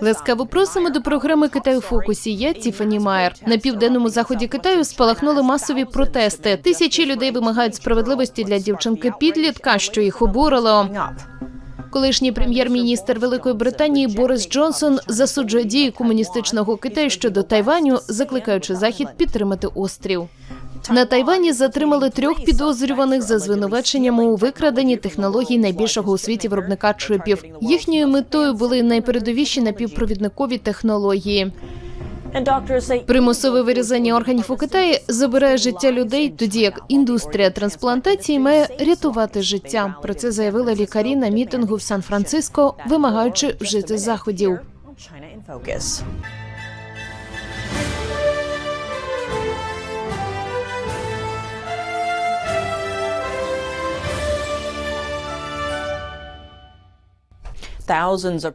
Ласкаво просимо до програми Китай у фокусі. Я Тіфані Майер. На південному заході Китаю спалахнули масові протести. Тисячі людей вимагають справедливості для дівчинки підлітка, що їх обурило. Колишній прем'єр-міністр Великої Британії Борис Джонсон засуджує дії комуністичного Китаю щодо Тайваню, закликаючи захід підтримати острів. На Тайвані затримали трьох підозрюваних за звинуваченнями у викраденні технологій найбільшого у світі виробника чипів. Їхньою метою були найпередовіші напівпровідникові технології. Примусове вирізання органів у Китаї забирає життя людей, тоді як індустрія трансплантації має рятувати життя. Про це заявили лікарі на мітингу в Сан-Франциско, вимагаючи вжити заходів.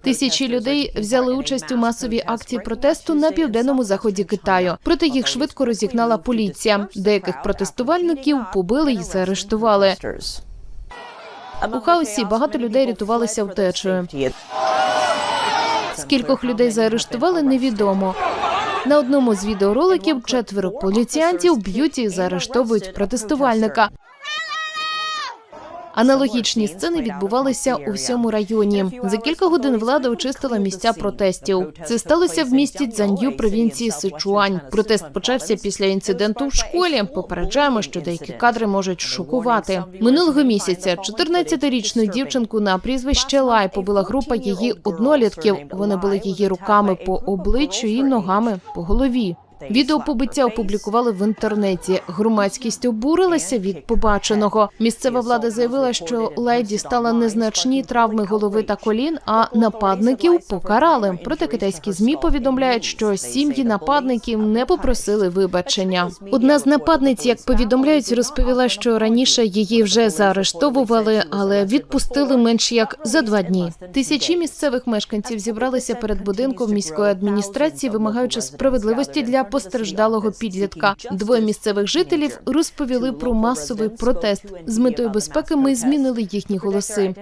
Тисячі людей взяли участь у масовій акції протесту на південному заході Китаю. Проте їх швидко розігнала поліція. Деяких протестувальників побили і заарештували. У хаосі багато людей рятувалися втечею. Скількох людей заарештували, невідомо. На одному з відеороликів четверо поліціянтів б'ють і заарештовують протестувальника. Аналогічні сцени відбувалися у всьому районі. За кілька годин влада очистила місця протестів. Це сталося в місті Цзан'ю провінції Сичуань. Протест почався після інциденту в школі. Попереджаємо, що деякі кадри можуть шокувати. Минулого місяця 14-річну дівчинку на прізвище Лай побила група її однолітків. Вони били її руками по обличчю і ногами по голові. Відео побиття опублікували в інтернеті. Громадськість обурилася від побаченого. Місцева влада заявила, що леді стала незначні травми голови та колін, а нападників покарали. Проте китайські змі повідомляють, що сім'ї нападників не попросили вибачення. Одна з нападниць, як повідомляють, розповіла, що раніше її вже заарештовували, але відпустили менш як за два дні. Тисячі місцевих мешканців зібралися перед будинком міської адміністрації, вимагаючи справедливості для постраждалого підлітка. Двоє місцевих жителів розповіли про масовий протест. З метою безпеки ми змінили їхні голоси.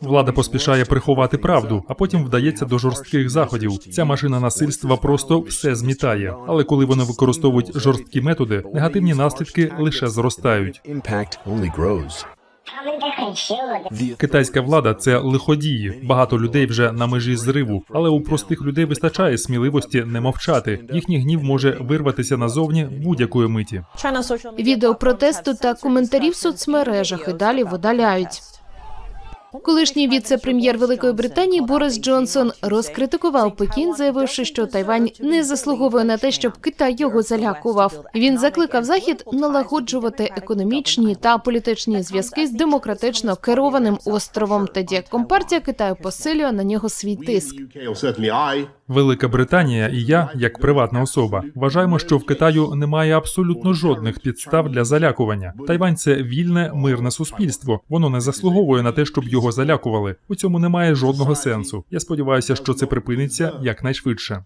Влада поспішає приховати правду, а потім вдається до жорстких заходів. Ця машина насильства просто все змітає. Але коли вони використовують жорсткі методи, негативні наслідки лише зростають. Китайська влада це лиходії. Багато людей вже на межі зриву, але у простих людей вистачає сміливості не мовчати. Їхній гнів може вирватися назовні будь-якої миті. Відео протесту та коментарі в соцмережах і далі видаляють. Колишній віце-прем'єр Великої Британії Борис Джонсон розкритикував Пекін, заявивши, що Тайвань не заслуговує на те, щоб Китай його залякував. Він закликав Захід налагоджувати економічні та політичні зв'язки з демократично керованим островом, тоді компартія Китаю посилює на нього свій тиск. Велика Британія і я, як приватна особа, вважаємо, що в Китаю немає абсолютно жодних підстав для залякування. Тайвань це вільне мирне суспільство. Воно не заслуговує на те, щоб його залякували. У цьому немає жодного сенсу. Я сподіваюся, що це припиниться якнайшвидше.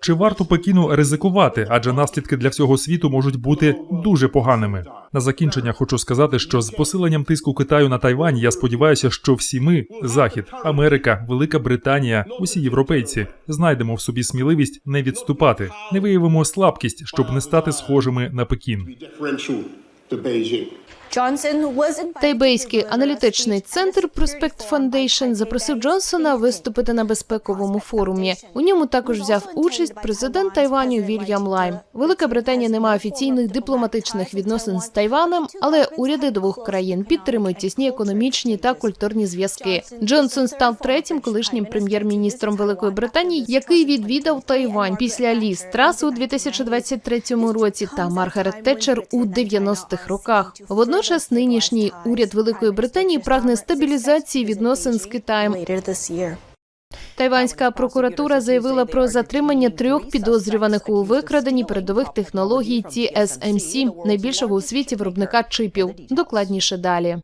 Чи варто Пекіну ризикувати, адже наслідки для всього світу можуть бути дуже поганими. На закінчення хочу сказати, що з посиленням тиску Китаю на Тайвань я сподіваюся, що всі ми Захід, Америка, Велика Британія, усі європейці знайдемо в собі сміливість не відступати, не виявимо слабкість, щоб не стати схожими на Пекін. Тайбейський аналітичний центр Prospect Foundation запросив Джонсона виступити на безпековому форумі. У ньому також взяв участь президент Тайваню Вільям Лайм. Велика Британія не має офіційних дипломатичних відносин з Тайваном, але уряди двох країн підтримують тісні економічні та культурні зв'язки. Джонсон став третім колишнім прем'єр-міністром Великої Британії, який відвідав Тайвань після Ліз Трас у 2023 році та Маргарет Тетчер у 90-х роках. Водночас нинішній уряд Великої Британії прагне стабілізації відносин з Китаєм. Тайванська прокуратура заявила про затримання трьох підозрюваних у викраденні передових технологій TSMC, найбільшого у світі виробника чипів. Докладніше далі.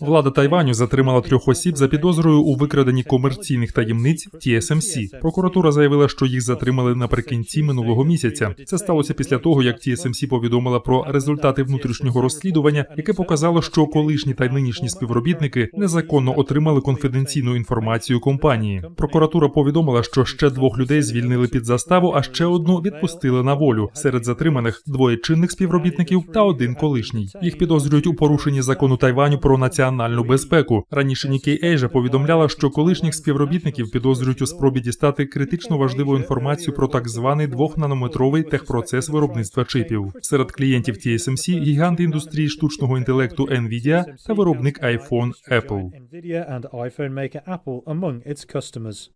Влада Тайваню затримала трьох осіб за підозрою у викраденні комерційних таємниць TSMC. Прокуратура заявила, що їх затримали наприкінці минулого місяця. Це сталося після того, як TSMC повідомила про результати внутрішнього розслідування, яке показало, що колишні та нинішні співробітники незаконно отримали конфіденційну інформацію компанії. Прокуратура повідомила, що ще двох людей звільнили під заставу, а ще одну відпустили на волю. Серед затриманих двоє чинних співробітників та один колишній. Їх підозрюють у порушенні закону Тайваню про національну безпеку. Раніше Nikkei Asia повідомляла, що колишніх співробітників підозрюють у спробі дістати критично важливу інформацію про так званий двохнанометровий техпроцес виробництва чипів. Серед клієнтів TSMC – гіганти індустрії штучного інтелекту Nvidia та виробник iPhone Apple. Among its customers.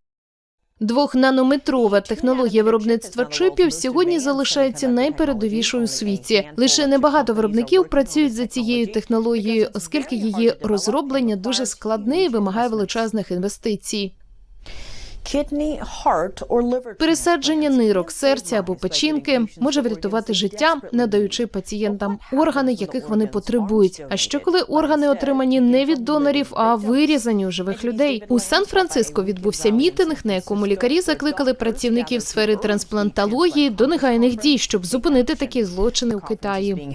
Двохнанометрова технологія виробництва чипів сьогодні залишається найпередовішою у світі. Лише небагато виробників працюють за цією технологією, оскільки її розроблення дуже складне і вимагає величезних інвестицій. Пересадження нирок, серця або печінки може врятувати життя, надаючи пацієнтам органи, яких вони потребують. А що коли органи отримані не від донорів, а вирізані у живих людей? У Сан-Франциско відбувся мітинг, на якому лікарі закликали працівників сфери трансплантології до негайних дій, щоб зупинити такі злочини у Китаї.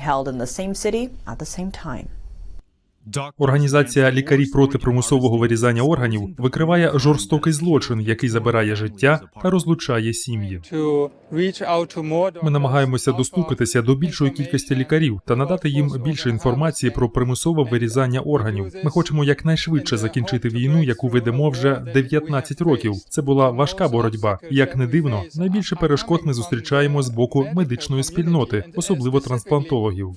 Організація лікарі проти примусового вирізання органів викриває жорстокий злочин, який забирає життя та розлучає сім'ї. Ми намагаємося достукатися до більшої кількості лікарів та надати їм більше інформації про примусове вирізання органів. Ми хочемо якнайшвидше закінчити війну, яку ведемо вже 19 років. Це була важка боротьба. Як не дивно, найбільше перешкод ми зустрічаємо з боку медичної спільноти, особливо трансплантологів.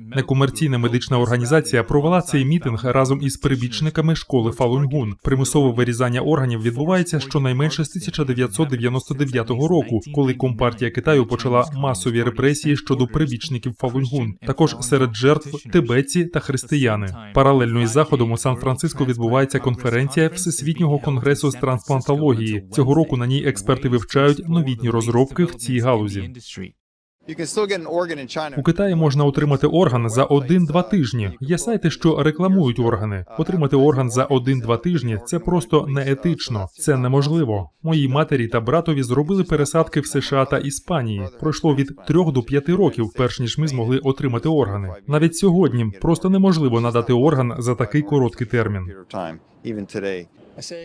Некомерційна медична організація провела цей мітинг разом із прибічниками школи Фалунгун. Примусове вирізання органів відбувається щонайменше з 1999 року, коли компартія Китаю почала масові репресії щодо прибічників Фалунгун. Також серед жертв тибетці та християни. Паралельно із заходом у Сан-Франциско відбувається конференція Всесвітнього конгресу з трансплантології. Цього року на ній експерти вивчають новітні розробки в цій галузі. У Китаї можна отримати орган за один-два тижні. Є сайти, що рекламують органи. Отримати орган за один-два тижні це просто неетично. Це неможливо. Моїй матері та братові зробили пересадки в США та Іспанії. Пройшло від трьох до п'яти років, перш ніж ми змогли отримати органи. Навіть сьогодні просто неможливо надати орган за такий короткий термін.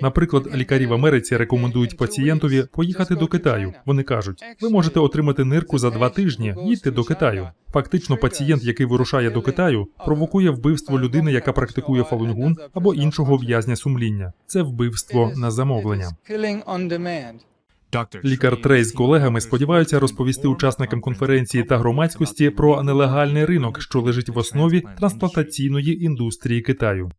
Наприклад, лікарі в Америці рекомендують пацієнтові поїхати до Китаю. Вони кажуть, ви можете отримати нирку за два тижні. Їдьте до Китаю. Фактично, пацієнт, який вирушає до Китаю, провокує вбивство людини, яка практикує фалунгун або іншого в'язня сумління. Це вбивство на замовлення. Лікар Трей з колегами сподіваються розповісти учасникам конференції та громадськості про нелегальний ринок, що лежить в основі трансплантаційної індустрії Китаю.